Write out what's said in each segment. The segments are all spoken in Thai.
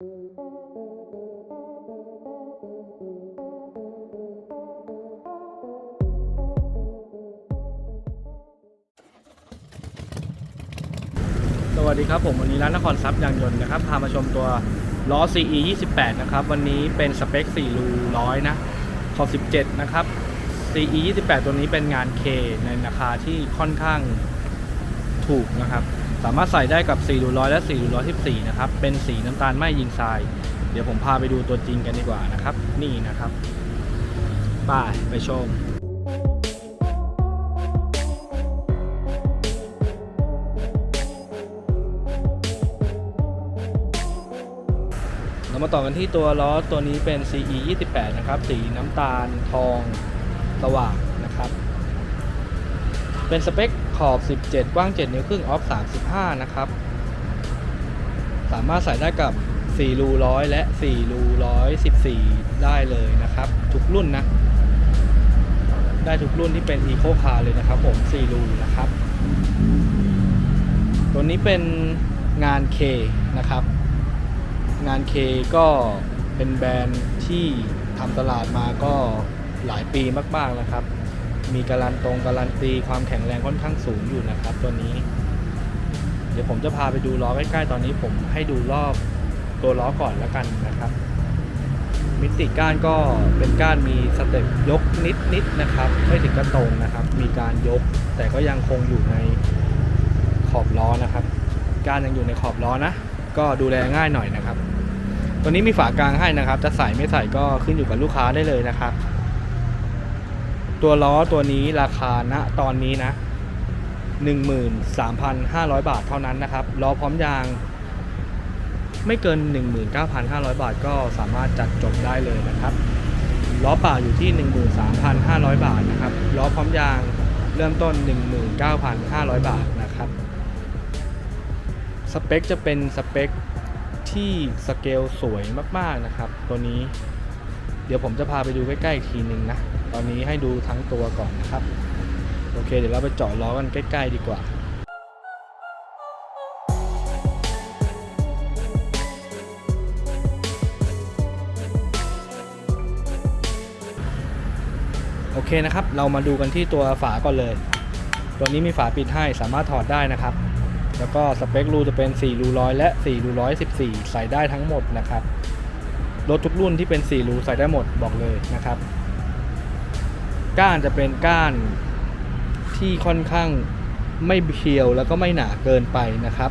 สวัสดีครับผมวันนี้ร้านนครทรัพย์ยางยนต์นะครับพามาชมตัวล้อ CE 28 นะครับ วันนี้เป็นสเปค 4 รูร้อยนะขอบ17 นะครับ CE 28 ตัวนี้เป็นงาน K ในราคาที่ค่อนข้างถูกนะครับ สามารถใส่ได้กับ4รูร้อยและ4รูร้อย14นะครับ เป็นสีน้ำตาลไม่ยิงทราย เดี๋ยวผมพาไปดูตัวจริงกันดีกว่านะครับ นี่นะครับไปไปชมเรามาต่อกันที่ตัวล้อตัวนี้เป็น CE 28 นะครับ สีน้ำตาลทองสว่างนะครับ เป็นสเปค ขอบ 17 กว้าง 7 นิ้วครึ่งออฟ 35 นะครับ สามารถใส่ได้กับ 4 รูร้อยและ 4 รูร้อย14 ได้เลยนะครับ ทุกรุ่นนะ ได้ทุกรุ่นที่เป็น Eco Car เลยนะครับผม 4 รูนะครับ ตัวนี้เป็นงาน K นะครับ งาน K ก็เป็นแบรนด์ที่ทำตลาดมาก็หลายปีมากๆแล้วครับ มีการันตรงการันตีความแข็งแรงค่อนข้างสูงอยู่นะครับ ตัวนี้ เดี๋ยวผมจะพาไปดูล้อใกล้ๆตอนนี้ผมให้ดูรอบตัวล้อก่อนแล้วกันนะครับ มิติก้านก็เป็นก้านมีสเต็ปยกนิดๆนะครับ ไม่ถึงกระตรงนะครับ มีการยกแต่ก็ยังคงอยู่ในขอบล้อนะครับ ก้านยังอยู่ในขอบล้อนะ ก็ดูแลง่ายหน่อยนะครับ ตัวนี้มีฝากลางให้นะครับ จะใส่ไม่ใส่ก็ขึ้นอยู่กับลูกค้าได้เลยนะครับ ตัวล้อตัวนี้ราคาณตอนนี้นะ 13,500 บาทเท่านั้นนะครับล้อพร้อมยางไม่เกิน 19,500 บาทก็สามารถจัดจบได้เลยนะครับล้อเปล่าอยู่ที่ 13,500 บาทนะครับล้อพร้อมยางเริ่มต้น 19,500 บาทนะครับสเปคจะเป็นสเปคที่สเกลสวยมากๆนะครับ ตัวนี้ เดี๋ยวผมจะพาไปดูใกล้ๆอีกทีหนึ่งนะ ตอนนี้ให้ดูทั้งตัวก่อนนะครับ โอเค เดี๋ยวเราไปเจาะล้อกันใกล้ ๆ ดีกว่าโอเคนะครับ เรามาดูกันที่ตัวฝาก่อนเลย ตัวนี้มีฝาปิดให้สามารถถอดได้นะครับ แล้วก็สเปครูจะเป็น 4 รูร้อยและ 4 รูร้อย14 ใส่ได้ทั้งหมดนะครับ รถทุกรุ่นที่เป็น 4 รูใส่ได้หมดบอกเลยนะครับ ก้านจะเป็นก้านที่ค่อนข้างไม่เพียวแล้วก็ไม่หนาเกินไปนะครับ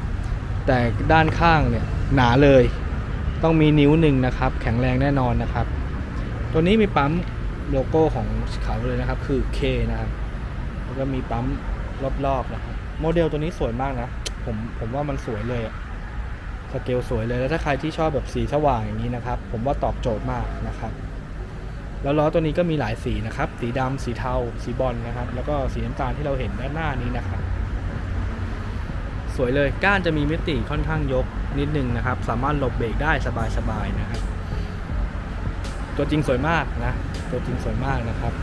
แต่ด้านข้างเนี่ยหนาเลย ต้องมีนิ้วหนึ่งนะครับ แข็งแรงแน่นอนนะครับ ตัวนี้มีปั๊มโลโก้ของเขาเลยนะครับ คือ K นะครับแล้วก็มีปั๊มรอบๆนะครับ โมเดลตัวนี้สวยมากนะ ผมผมว่ามันสวยเลยสเกลสวยเลยแล้วถ้าใครที่ชอบแบบสีสว่างอย่างนี้นะครับ ผมว่าตอบโจทย์มากนะครับ แล้วล้อตัวนี้ก็มีหลายสีนะครับ สีดำสีเทา สีบอลนะครับ แล้วก็สีน้ำตาลที่เราเห็นด้านหน้านี้นะครับ สวยเลยก้านจะมีมิติค่อนข้างยกนิดนึงนะครับ สามารถหลบเบรกได้สบายๆนะครับ ตัวจริงสวยมากนะ ตัวจริงสวยมากนะครับ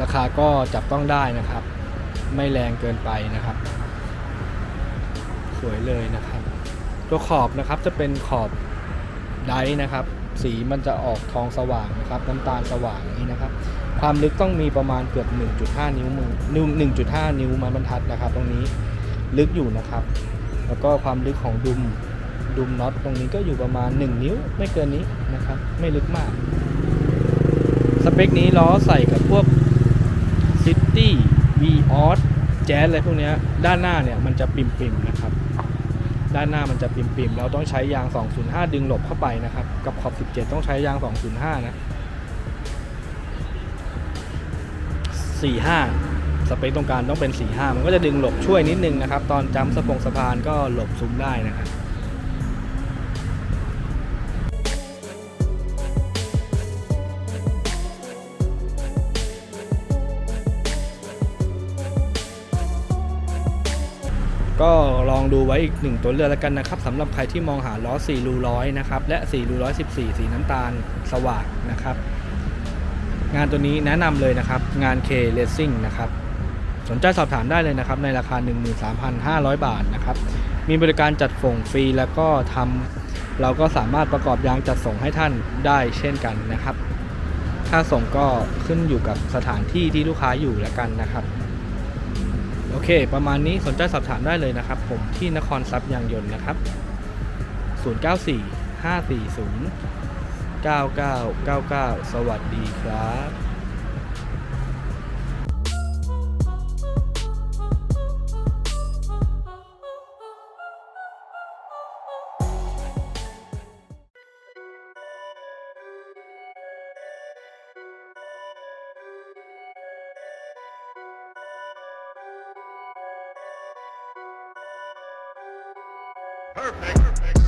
ราคาก็จับต้องได้นะครับ ไม่แรงเกินไปนะครับ สวยเลยนะครับ ตัวขอบนะครับจะเป็นขอบไดนะครับ สีมันจะออกทองสว่างนะครับน้ำตาลสว่างนี้นะครับ ความลึกต้องมีประมาณเกือบ 1.5 นิ้วมือ1.5 นิ้วไม้บรรทัดนะครับ ตรงนี้ลึกอยู่นะครับ แล้วก็ความลึกของดุมดุมน็อตตรงนี้ก็อยู่ประมาณ 1 นิ้วไม่เกินนี้นะครับ ไม่ลึกมาก สเปคนี้ล้อใส่กับพวก City v o s แจ๊สอะไรพวกนี้ด้านหน้าเนี่ยมันจะปิ่มๆนะครับ ด้านหน้ามันจะปิ่มๆ เราต้องใช้ยาง 205 ดึงหลบเข้าไปนะครับ กับขอบ 17 ต้องใช้ยาง 205 นะ 45 สเปคตรงกลารต้องเป็น 45 มันก็จะดึงหลบช่วยนิดนึงนะครับ ตอนจำสะพงสะพานก็หลบซุ้มได้นะครับ ก็ลองดูไว้อีกหนึ่งตัวเลือกแล้วกันนะครับสำหรับใครที่มองหาล้อ4รูร้อยนะครับและ4รูร้อย14สีน้ำตาลสว่างนะครับ งานตัวนี้แนะนำเลยนะครับ งาน K Racing นะครับสนใจสอบถามได้เลยนะครับในราคา 13,500 บาทนะครับมีบริการจัดส่งฟรีแล้วก็ทำเราก็สามารถประกอบยางจัดส่งให้ท่านได้เช่นกันนะครับ ค่าส่งก็ขึ้นอยู่กับสถานที่ที่ลูกค้าอยู่แล้วกันนะครับ โอเค ประมาณนี้สนใจสอบถามได้เลยนะครับ ผมที่นครทรัพย์ยางยนต์นะครับ 094 540 9999 สวัสดีครับ Perfect. Perfect.